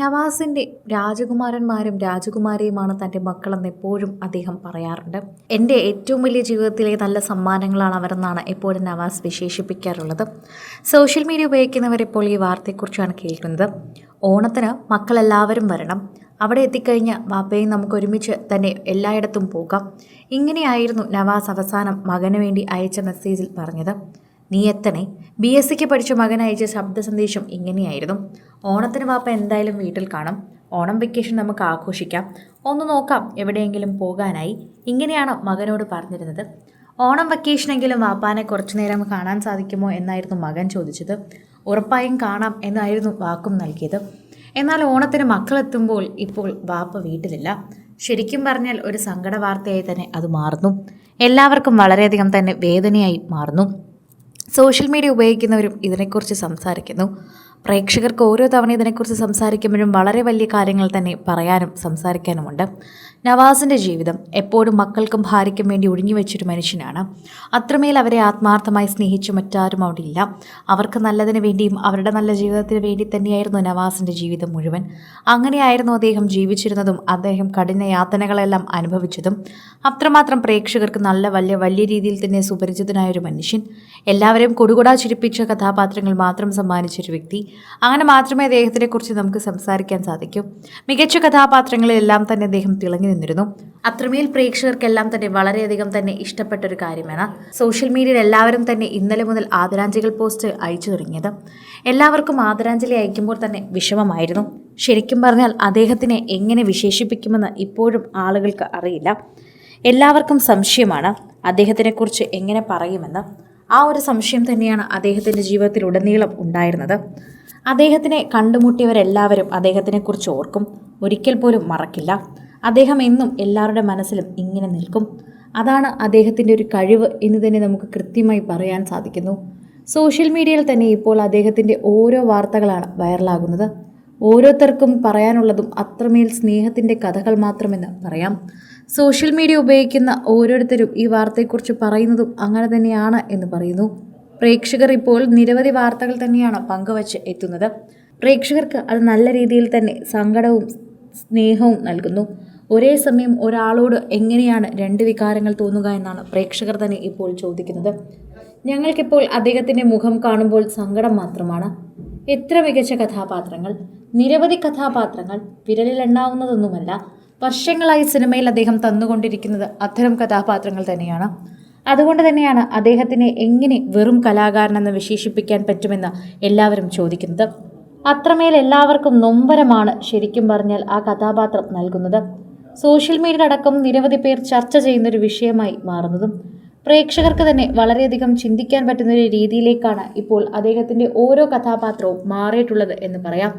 നവാസിന്റെ രാജകുമാരന്മാരും രാജകുമാരിയുമാണ് തന്റെ മക്കളെന്ന് എപ്പോഴും അദ്ദേഹം പറയാറുണ്ട്. എന്റെ ഏറ്റവും വലിയ ജീവിതത്തിലെ നല്ല സമ്മാനങ്ങളാണ് അവരെന്നാണ് എപ്പോഴും നവാസ് വിശേഷിപ്പിക്കാറുള്ളത്. സോഷ്യൽ മീഡിയ ഉപയോഗിക്കുന്നവരിപ്പോൾ ഈ വാർത്തയെക്കുറിച്ചാണ് കേൾക്കുന്നത്. ഓണത്തിന് മക്കളെല്ലാവരും വരണം. അവിടെ എത്തിക്കഴിഞ്ഞ വാപ്പയും നമുക്ക് ഒരുമിച്ച് തന്നെ എല്ലായിടത്തും പോകാം. ഇങ്ങനെയായിരുന്നു നവാസ് അവസാനം മകന് വേണ്ടി അയച്ച മെസ്സേജിൽ പറഞ്ഞത്. നീ എത്തണേ? ബി എസ് സിക്ക് പഠിച്ച മകൻ അയച്ച ശബ്ദ സന്ദേശം ഇങ്ങനെയായിരുന്നു. ഓണത്തിന് വാപ്പ എന്തായാലും വീട്ടിൽ കാണും. ഓണം വെക്കേഷൻ നമുക്ക് ആഘോഷിക്കാം. ഒന്ന് നോക്കാം എവിടെയെങ്കിലും പോകാനായി. ഇങ്ങനെയാണ് മകനോട് പറഞ്ഞിരുന്നത്. ഓണം വെക്കേഷനെങ്കിലും വാപ്പാനെ കുറച്ചു നേരം കാണാൻ സാധിക്കുമോ എന്നായിരുന്നു മകൻ ചോദിച്ചത്. ഉറപ്പായും കാണാം എന്നായിരുന്നു വാക്കും നൽകിയത്. എന്നാൽ ഓണത്തിന് മക്കളെത്തുമ്പോൾ ഇപ്പോൾ വാപ്പ വീട്ടിലില്ല. ശരിക്കും പറഞ്ഞാൽ ഒരു സങ്കട വാർത്തയായി തന്നെ അത് മാറുന്നു. എല്ലാവർക്കും വളരെയധികം തന്നെ വേദനയായി മാറുന്നു. സോഷ്യൽ മീഡിയ ഉപയോഗിക്കുന്നവരും ഇതിനെക്കുറിച്ച് സംസാരിക്കുന്നു. പ്രേക്ഷകർക്ക് ഓരോ തവണ ഇതിനെക്കുറിച്ച് സംസാരിക്കുമ്പോഴും വളരെ വലിയ കാര്യങ്ങൾ തന്നെ പറയാനും സംസാരിക്കാനുമുണ്ട്. നവാസിന്റെ ജീവിതം എപ്പോഴും മക്കൾക്കും ഭാര്യയ്ക്കും വേണ്ടി ഒഴിഞ്ഞു വെച്ചൊരു മനുഷ്യനാണ്. അത്രമേൽ അവരെ ആത്മാർത്ഥമായി സ്നേഹിച്ചു മറ്റാരും അവിടെ ഇല്ല. അവർക്ക് നല്ലതിന് വേണ്ടിയും അവരുടെ നല്ല ജീവിതത്തിന് വേണ്ടി തന്നെയായിരുന്നു നവാസിന്റെ ജീവിതം മുഴുവൻ. അങ്ങനെയായിരുന്നു അദ്ദേഹം ജീവിച്ചിരുന്നതും അദ്ദേഹം കഠിന യാതനകളെല്ലാം അനുഭവിച്ചതും. അത്രമാത്രം പ്രേക്ഷകർക്ക് നല്ല വലിയ വലിയ രീതിയിൽ തന്നെ സുപരിചിതനായ ഒരു മനുഷ്യൻ. എല്ലാവരെയും കൊടുകൂടാ ചിരിപ്പിച്ച കഥാപാത്രങ്ങൾ മാത്രം സമ്മാനിച്ചൊരു വ്യക്തി. അങ്ങനെ മാത്രമേ അദ്ദേഹത്തിനെക്കുറിച്ച് നമുക്ക് സംസാരിക്കാൻ സാധിക്കൂ. മികച്ച കഥാപാത്രങ്ങളിലെല്ലാം തന്നെ അദ്ദേഹം തിളങ്ങി നിന്നിരുന്നു. അത്രമേൽ പ്രേക്ഷകർക്കെല്ലാം തന്നെ വളരെയധികം തന്നെ ഇഷ്ടപ്പെട്ട ഒരു കാര്യമാണ് സോഷ്യൽ മീഡിയയിൽ എല്ലാവരും തന്നെ ഇന്നലെ മുതൽ ആദരാഞ്ജലികൾ പോസ്റ്റ് അയച്ചു തുടങ്ങിയത്. എല്ലാവർക്കും ആദരാഞ്ജലി അയക്കുമ്പോൾ തന്നെ വിഷമമായിരുന്നു. ശരിക്കും പറഞ്ഞാൽ അദ്ദേഹത്തിനെ എങ്ങനെ വിശേഷിപ്പിക്കുമെന്ന് ഇപ്പോഴും ആളുകൾക്ക് അറിയില്ല. എല്ലാവർക്കും സംശയമാണ് അദ്ദേഹത്തിനെക്കുറിച്ച് എങ്ങനെ പറയുമെന്ന്. ആ ഒരു സംശയം തന്നെയാണ് അദ്ദേഹത്തിന്റെ ജീവിതത്തിലുടനീളം ഉണ്ടായിരുന്നത്. അദ്ദേഹത്തിനെ കണ്ടുമുട്ടിയവരെല്ലാവരും അദ്ദേഹത്തിനെക്കുറിച്ച് ഓർക്കും. ഒരിക്കൽ പോലും മറക്കില്ല. അദ്ദേഹം എന്നും എല്ലാവരുടെ മനസ്സിലും ഇങ്ങനെ നിൽക്കും. അതാണ് അദ്ദേഹത്തിന്റെ ഒരു കഴിവ് എന്ന് തന്നെ നമുക്ക് കൃത്യമായി പറയാൻ സാധിക്കുന്നു. സോഷ്യൽ മീഡിയയിൽ തന്നെ ഇപ്പോൾ അദ്ദേഹത്തിന്റെ ഓരോ വാർത്തകളാണ് വൈറലാകുന്നത്. ഓരോരുത്തർക്കും പറയാനുള്ളതും അത്രമേൽ സ്നേഹത്തിന്റെ കഥകൾ മാത്രമെന്ന് പറയാം. സോഷ്യൽ മീഡിയ ഉപയോഗിക്കുന്ന ഓരോരുത്തരും ഈ വാർത്തയെക്കുറിച്ച് പറയുന്നതും അങ്ങനെ തന്നെയാണ് എന്ന് പറയുന്നു. പ്രേക്ഷകർ ഇപ്പോൾ നിരവധി വാർത്തകൾ തന്നെയാണ് പങ്കുവച്ച് എത്തുന്നത്. പ്രേക്ഷകർക്ക് അത് നല്ല രീതിയിൽ തന്നെ സങ്കടവും സ്നേഹവും നൽകുന്നു. ഒരേ സമയം ഒരാളോട് എങ്ങനെയാണ് രണ്ട് വികാരങ്ങൾ തോന്നുക എന്നാണ് പ്രേക്ഷകർ തന്നെ ഇപ്പോൾ ചോദിക്കുന്നത്. ഞങ്ങൾക്കിപ്പോൾ അദ്ദേഹത്തിന്റെ മുഖം കാണുമ്പോൾ സങ്കടം മാത്രമാണ്. എത്ര മികച്ച കഥാപാത്രങ്ങൾ നിരവധി കഥാപാത്രങ്ങൾ വിരലിലെണ്ണാവുന്നതൊന്നുമല്ല വർഷങ്ങളായി സിനിമയിൽ അദ്ദേഹം തന്നുകൊണ്ടിരിക്കുന്നത് അത്തരം കഥാപാത്രങ്ങൾ തന്നെയാണ്. അതുകൊണ്ട് തന്നെയാണ് അദ്ദേഹത്തിനെ എങ്ങനെ വെറും കലാകാരനെന്ന് വിശേഷിപ്പിക്കാൻ പറ്റുമെന്ന് എല്ലാവരും ചോദിക്കുന്നത്. അത്രമേൽ എല്ലാവർക്കും നൊമ്പരമാണ് ശരിക്കും പറഞ്ഞാൽ ആ കഥാപാത്രം നൽകുന്നത്. സോഷ്യൽ മീഡിയ അടക്കം നിരവധി പേർ ചർച്ച ചെയ്യുന്നൊരു വിഷയമായി മാറുന്നതും പ്രേക്ഷകർക്ക് തന്നെ വളരെയധികം ചിന്തിക്കാൻ പറ്റുന്ന ഒരു രീതിയിലേക്കാണ് ഇപ്പോൾ അദ്ദേഹത്തിന്റെ ഓരോ കഥാപാത്രവും മാറിയിട്ടുള്ളത് എന്ന് പറയാം.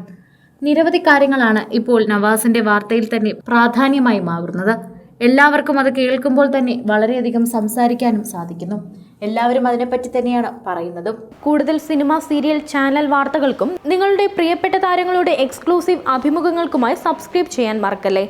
നിരവധി കാര്യങ്ങളാണ് ഇപ്പോൾ നവാസിന്റെ വാർത്തയിൽ തന്നെ പ്രാധാന്യമായി മാറുന്നത് എല്ലാവർക്കും അത് കേൾക്കുമ്പോൾ തന്നെ വളരെയധികം സംസാരിക്കാനും സാധിക്കുന്നു. എല്ലാവരും അതിനെപ്പറ്റി തന്നെയാണ് പറയുന്നതും. കൂടുതൽ സിനിമ സീരിയൽ ചാനൽ വാർത്തകൾക്കും നിങ്ങളുടെ പ്രിയപ്പെട്ട താരങ്ങളുടെ എക്സ്ക്ലൂസീവ് അഭിമുഖങ്ങൾക്കുമായി സബ്സ്ക്രൈബ് ചെയ്യാൻ മറക്കല്ലേ?